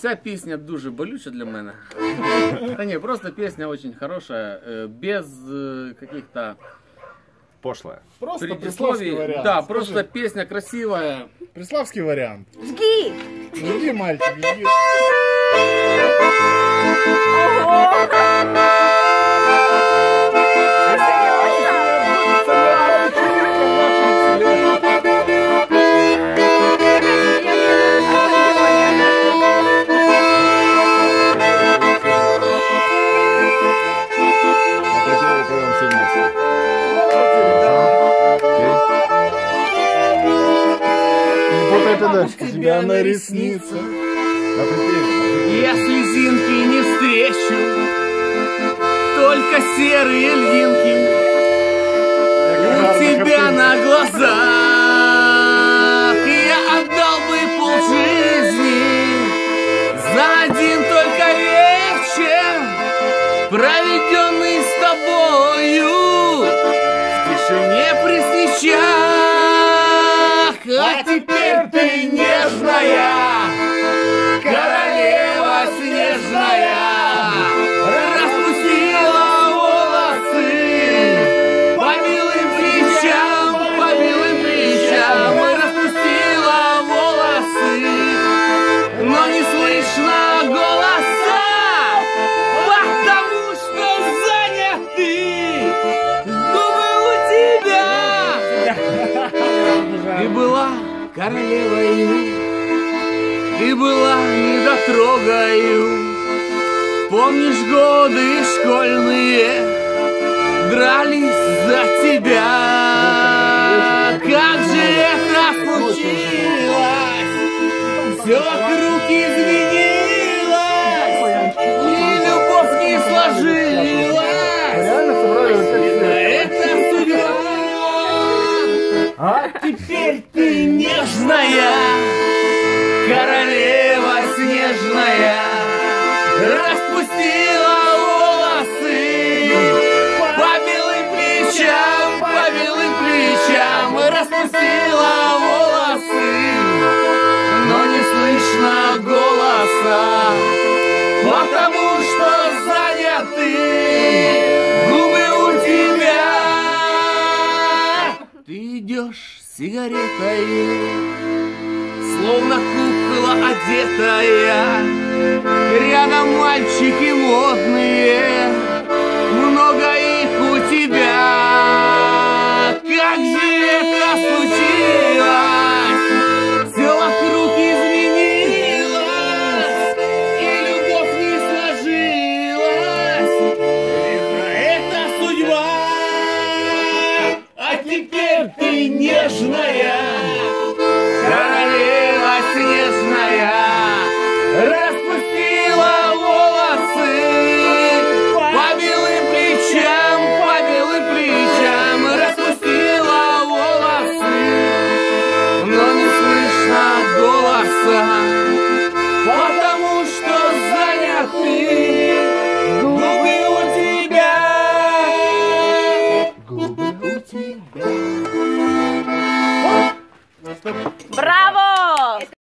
Ця пісня дуже болюча для мене. Та ні, просто пісня очень хорошая, э, без э, каких-то Пошлая. Просто предисловий. преславский вариант. Да, Скажи, просто песня красивая. Преславский вариант. Жги! Жги, мальчик, жги. Не путайте дальше. Тебя на реснице. А. Я слезинки не встречу, только серые льдинки у тебя на глазах. Я отдал бы полжизни за один только вечер, проведенный с тобою в тишине при свечах. А теперь ты нежная, была королевой, ты была недотрогою. Помнишь годы школьные, дрались за тебя. Как же это случилось? Все ты нежная, королева снежная, распустила идешь с сигаретой, словно кукла одетая. Рядом мальчики модные, много их у тебя. Как же это случилось? Нежная,